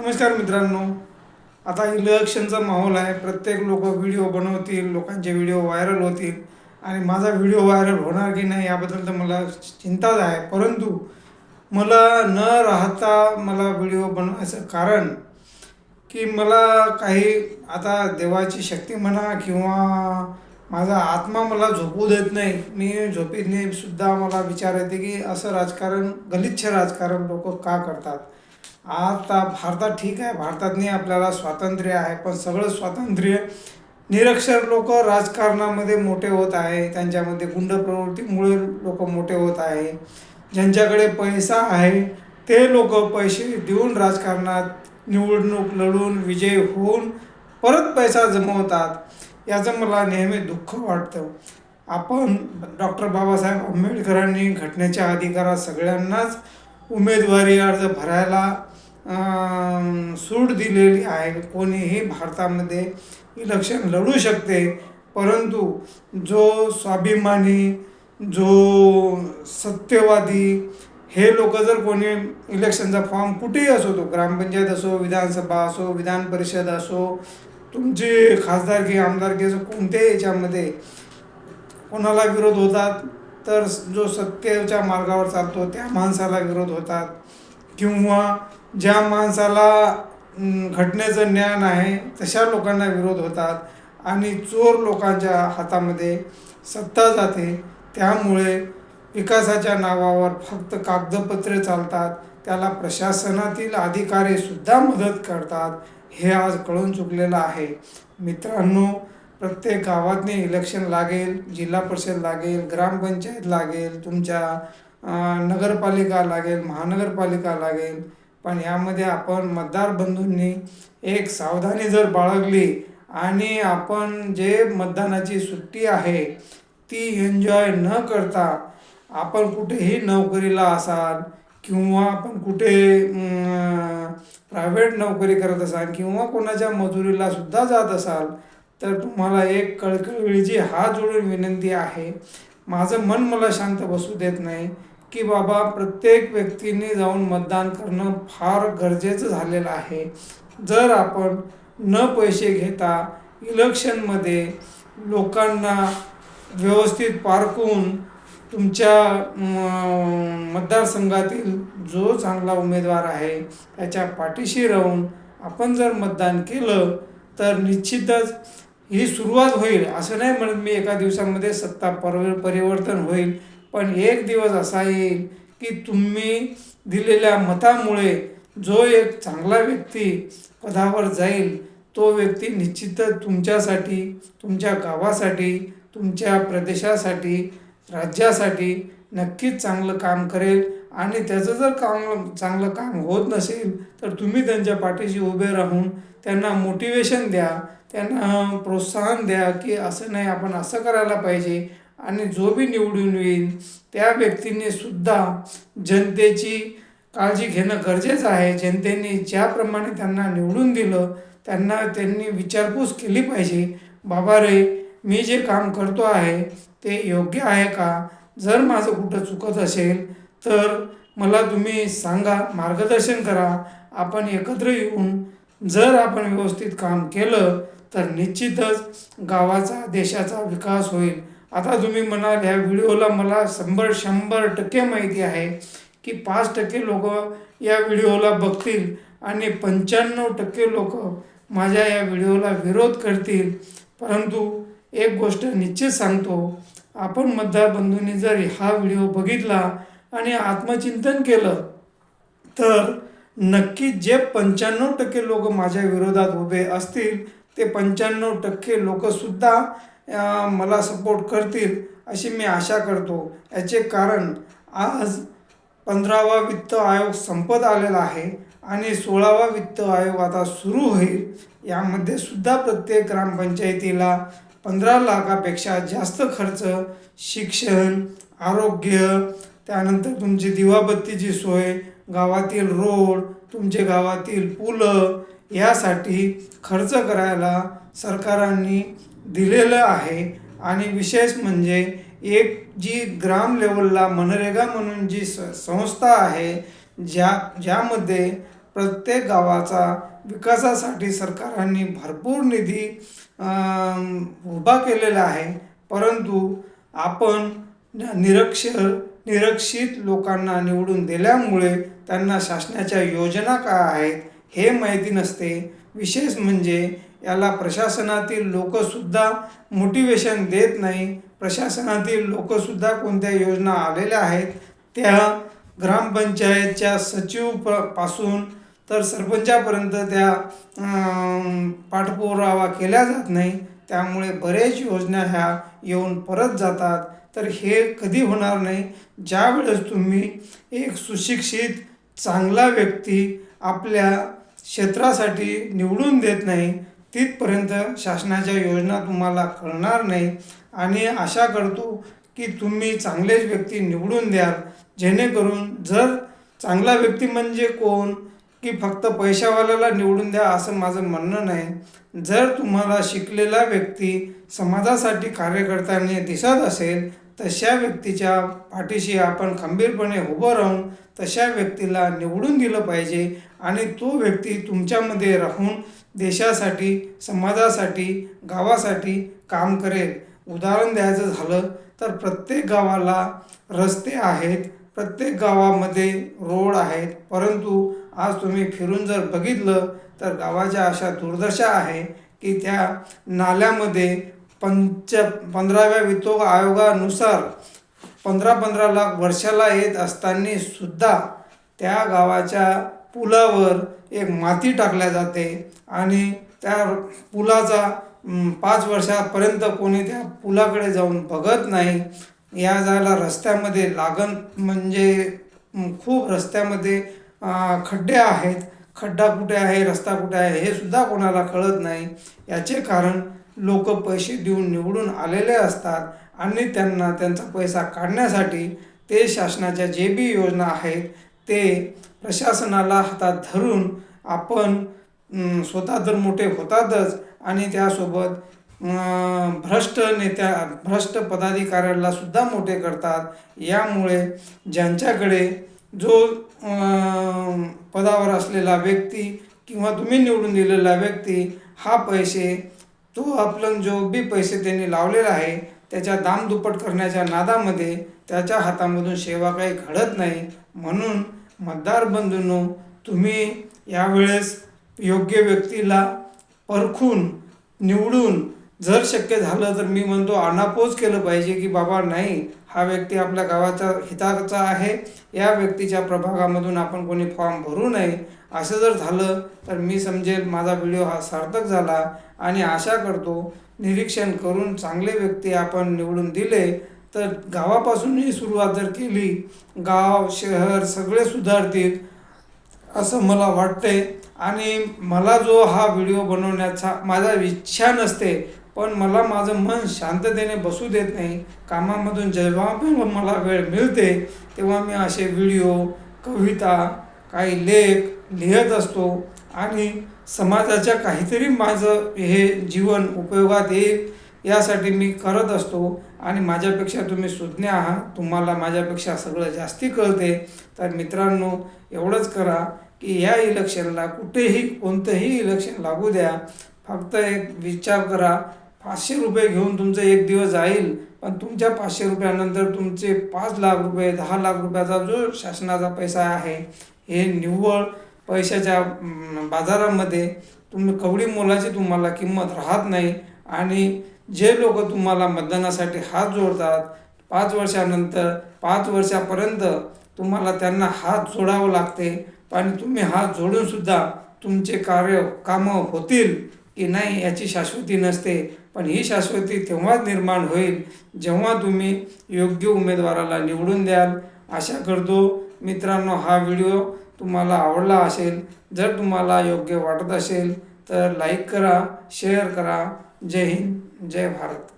नमस्कार मित्रांनो. आता इलेक्शनचा माहोल आहे. प्रत्येक लोक व्हिडिओ बनवतील लोकांचे व्हिडिओ व्हायरल होतील आणि माझा व्हिडिओ व्हायरल होणार की नाही याबद्दल तर मला चिंताच आहे. परंतु मला न राहता मला व्हिडिओ बनवायचं कारण की मला काही आता देवाची शक्ती म्हणा किंवा माझा आत्मा मला झोपू देत नाही. मी झोपेतनी सुद्धा मला विचार येते की असं राजकारण गलिच्छ राजकारण लोक का करतात? आता भारतात ठीक आहे. भारतातनी आपल्याला स्वातंत्र्य आहे पण सगळं स्वातंत्र्य निरक्षर लोक राजकारणामध्ये मोठे होत आहे. त्यांच्यामध्ये गुंड प्रवृत्तीमुळे लोक मोठे होत आहे. ज्यांच्याकडे पैसा आहे ते लोक पैसे देऊन राजकारणात निवडणूक लढून विजय होऊन परत पैसा जमवतात. याचं मला नेहमी दुःख वाटतं. आपण डॉक्टर बाबासाहेब आंबेडकरांनी घटनेच्या अधिकारात सगळ्यांनाच उमेदवारी अर्ज भरायला सूट दिलेली आहे कोणीही भारतामध्ये इलेक्शन लढू शकते. परंतु जो स्वाभिमानी जो सत्यवादी हे लोक जर कोणी इलेक्शनचा फॉर्म कुठेही असो तो ग्रामपंचायत असो विधानसभा असो विधान परिषद असो तुमची खासदारकी आमदारकी असो कोणत्याही याच्यामध्ये कोणाला विरोध होतात तर जो सत्तेच्या मार्गावर चालतो त्या माणसाला विरोध होतात. किंवा ज्या माणसाला घटनेचं ज्ञान आहे तशा लोकांना विरोध होतात आणि चोर लोकांच्या हातामध्ये सत्ता जाते त्यामुळे विकासाच्या नावावर फक्त कागदपत्रे चालतात त्याला प्रशासनातील अधिकारीसुद्धा मदत करतात हे आज कळून चुकलेलं आहे. मित्रांनो प्रत्येक गावातनी इलेक्शन लागेल जिल्हा परिषद लागेल ग्रामपंचायत लागेल तुमच्या नगरपालिका लागेल महानगरपालिका लागेल. पण यामध्ये आपण मतदार बंधूंनी एक सावधानी जर बाळगली आणि आपण जे मतदानाची सुट्टी आहे ती एन्जॉय न करता आपण कुठेही नोकरीला असाल किंवा आपण कुठे प्रायव्हेट नोकरी करत असाल किंवा कोणाच्या मजुरीला सुद्धा जात असाल तर तुम्हाला एक कळकळीची हात जोडून विनंती आहे. माझं मन मला शांत बसू देत नाही की बाबा प्रत्येक व्यक्तीने जाऊन मतदान करणं फार गरजेचं झालेलं आहे. जर आपण न पैसे घेता इलेक्शनमध्ये लोकांना व्यवस्थित पारखून तुमच्या म, मतदारसंघातील जो चांगला उमेदवार आहे त्याच्या पाठीशी राहून आपण जर मतदान केलं तर निश्चितच ही सुरुवात होईल. असं नाही म्हणत मी एका दिवसामध्ये सत्ता पर परिवर्तन होईल. पण एक दिवस असा येईल की तुम्ही दिलेल्या मतामुळे जो एक चांगला व्यक्ती पदावर जाईल तो व्यक्ती निश्चितच तुमच्यासाठी तुमच्या गावासाठी तुमच्या प्रदेशासाठी राज्यासाठी नक्कीच चांगलं काम करेल. आणि त्याचं जर काम चांगलं काम होत नसेल तर तुम्ही त्यांच्या पाठीशी उभे राहून त्यांना मोटिवेशन द्या. त्यांना प्रोत्साहन द्या की असं नाही आपण असं करायला पाहिजे. आणि जो बी निवडून येईल त्या व्यक्तीने सुद्धा जनतेची काळजी घेणं गरजेचं आहे. जनतेने ज्याप्रमाणे त्यांना निवडून दिलं त्यांना त्यांनी विचारपूस केली पाहिजे. बाबा रे मी जे काम करतो आहे ते योग्य आहे का? जर माझं कुठं चुकत असेल तर मला तुम्ही सांगा मार्गदर्शन करा. आपण एकत्र येऊन जर आपण व्यवस्थित काम केलं तर निश्चितच गावाचा देशाचा विकास होईल. आता तुम्ही म्हणाल ह्या व्हिडिओला मला शंभर शंभर टक्के माहिती आहे की पाच टक्के लोक या व्हिडिओला बघतील आणि पंच्याण्णव टक्के लोक माझ्या या व्हिडिओला विरोध करतील. परंतु एक गोष्ट निश्चित सांगतो आपण मतदार बंधूंनी जर हा व्हिडिओ बघितला आणि आत्मचिंतन केलं तर नक्की जे पंच्याण्णव टक्के लोक माझ्या विरोधात उभे असतील ते पंच्याण्णव टक्के लोकसुद्धा मला सपोर्ट करतील अशी मी आशा करतो. याचे कारण आज पंधरावा वित्त आयोग संपत आलेला आहे आणि सोळावा वित्त आयोग आता सुरू होईल. यामध्ये सुद्धा प्रत्येक ग्रामपंचायतीला पंधरा लाखापेक्षा जास्त खर्च शिक्षण आरोग्य त्यानंतर तुमची दिवाबत्तीची सोय गावातील रोड तुमचे गावातील पुलं यासाठी खर्च करायला सरकारांनी दिलेलं आहे. आणि विशेष म्हणजे एक जी ग्राम लेवलला मनरेगा म्हणून जी स संस्था आहे ज्या ज्यामध्ये प्रत्येक गावाचा विकासासाठी सरकारांनी भरपूर निधी उभा केलेला आहे. परंतु आपण निरक्षर निरक्षित लोकांना निवडून दिल्यामुळे त्यांना शासनाच्या योजना काय आहेत हे माहिती नसते. विशेष म्हणजे याला प्रशासनातील लोकसुद्धा मोटिवेशन देत नाही. प्रशासनातील लोकसुद्धा कोणत्या योजना आलेल्या आहेत त्या ग्रामपंचायतच्या सचिव प पासून तर सरपंचापर्यंत त्या पाठपुरावा केला जात नाही. त्यामुळे बरेच योजना ह्या येऊन परत जातात. तर हे कधी होणार नाही? ज्यावेळेस तुम्ही एक सुशिक्षित चांगला व्यक्ती आपल्या क्षेत्रासाठी निवडून देत नाही तिथपर्यंत शासनाच्या योजना तुम्हाला कळणार नाही. आणि आशा करतो की तुम्ही चांगलेच व्यक्ती निवडून द्याल. जेणेकरून जर चांगला व्यक्ती म्हणजे कोण? की फक्त पैशावाल्याला निवडून द्या असं माझं म्हणणं नाही. जर तुम्हाला शिकलेला व्यक्ती समाजासाठी कार्य करताना दिसत असेल तशा व्यक्तीच्या पाठीशी आपण खंबीरपणे उभं राहून तशा व्यक्तीला निवडून दिलं पाहिजे आणि तो व्यक्ती तुमच्यामध्ये राहून देशासाठी समाजासाठी गावासाठी काम करेल. उदाहरण द्यायचं झालं तर प्रत्येक गावाला रस्ते आहेत प्रत्येक गावामध्ये रोड आहेत. परंतु आज तुम्ही फिरून जर बघितलं तर गावाच्या अशा दुर्दशा आहे की त्या नाल्यामध्ये पंच पंधराव्या वित्त आयोगानुसार पंधरा पंधरा लाख वर्षाला येत असताना सुद्धा त्या गावाच्या पुलावर एक माती टाकल्या जाते आणि त्या पुलाचा पाच वर्षापर्यंत कोणी त्या पुलाकडे जाऊन बघत नाही. या जायला रस्त्यामध्ये लागण म्हणजे खूप रस्त्यामध्ये खड्डे आहेत. खड्डा कुठे आहे रस्ता कुठे आहे हे सुद्धा कोणाला कळत नाही. याचे कारण लोक पैसे देऊन निवडून आलेले असतात आणि त्यांना त्यांचा पैसा काढण्यासाठी ते शासनाच्या जे बी योजना आहेत ते प्रशासनाला हातात धरून आपण स्वतः तर मोठे होतातच आणि त्यासोबत भ्रष्ट नेत्या भ्रष्ट पदाधिकाऱ्याला सुद्धा मोठे करतात. यामुळे ज्यांच्याकडे जो पदावर असलेला व्यक्ती किंवा तुम्ही निवडून दिलेला व्यक्ती हा पैसे तो आपलं जो बी पैसे त्यांनी लावलेला आहे त्याच्या दामदुप्पट करण्याच्या नादामध्ये त्याच्या हातामधून सेवा काही घडत नाही. म्हणून मतदार बंधूंनो तुम्ही यावेळेस योग्य व्यक्तीला परखून निवडून जर शक्य झालं तर मी म्हणतो अनापोज केलं पाहिजे की बाबा नाही हा व्यक्ती आपल्या गावाचा हिताचा आहे. या व्यक्तीच्या प्रभागामधून आपण कोणी फॉर्म भरू नये. असं जर झालं तर मी समजेल माझा व्हिडिओ हा सार्थक झाला आणि आशा करतो निरीक्षण करून चांगले व्यक्ती आपण निवडून दिले तर गावापासूनही सुरुवात जर केली गाव शहर सगळे सुधारतील असं मला वाटते आणि मला जो हा व्हिडिओ बनवण्याचा माझा इच्छा नसते पण मला माझं मन शांततेने बसू देत नाही. कामामधून जेव्हा पण मला वेळ मिळते तेव्हा मी असे व्हिडिओ कविता काही लेख लिहित असतो आणि समाजाच्या काहीतरी माझं हे जीवन उपयोगात येईल यासाठी मी करत असतो आणि माझ्यापेक्षा तुम्ही सुज्ञ आहात तुम्हाला माझ्यापेक्षा सगळं जास्ती कळते. तर मित्रांनो एवढंच करा की या इलेक्शनला कुठेही कोणतंही इलेक्शन लागू द्या. फक्त एक विचार करा पाचशे रुपये घेऊन तुमचं एक दिवस जाईल पण तुमच्या पाचशे रुपयानंतर तुमचे पाच लाख रुपये दहा लाख रुपयाचा जो शासनाचा पैसा आहे हे निव्वळ पैशाच्या बाजारामध्ये तुम्ही कवडी मोलाची तुम्हाला किंमत राहत नाही आणि जे लोक तुम्हाला मतदानासाठी हात जोडतात पाच वर्षानंतर पाच वर्षापर्यंत तुम्हाला त्यांना हात जोडावं लागते आणि तुम्ही हात जोडूनसुद्धा तुमचे कार्य कामं होतील की नाही याची शाश्वती नसते. पण ही शाश्वती तेव्हाच निर्माण होईल जेव्हा तुम्ही योग्य उमेदवाराला निवडून द्याल. आशा करतो मित्रांनो हा व्हिडिओ तुम्हाला आवडला असेल जर तुम्हाला योग्य वाटत असेल तर लाईक करा शेअर करा. जय हिंद जय भारत.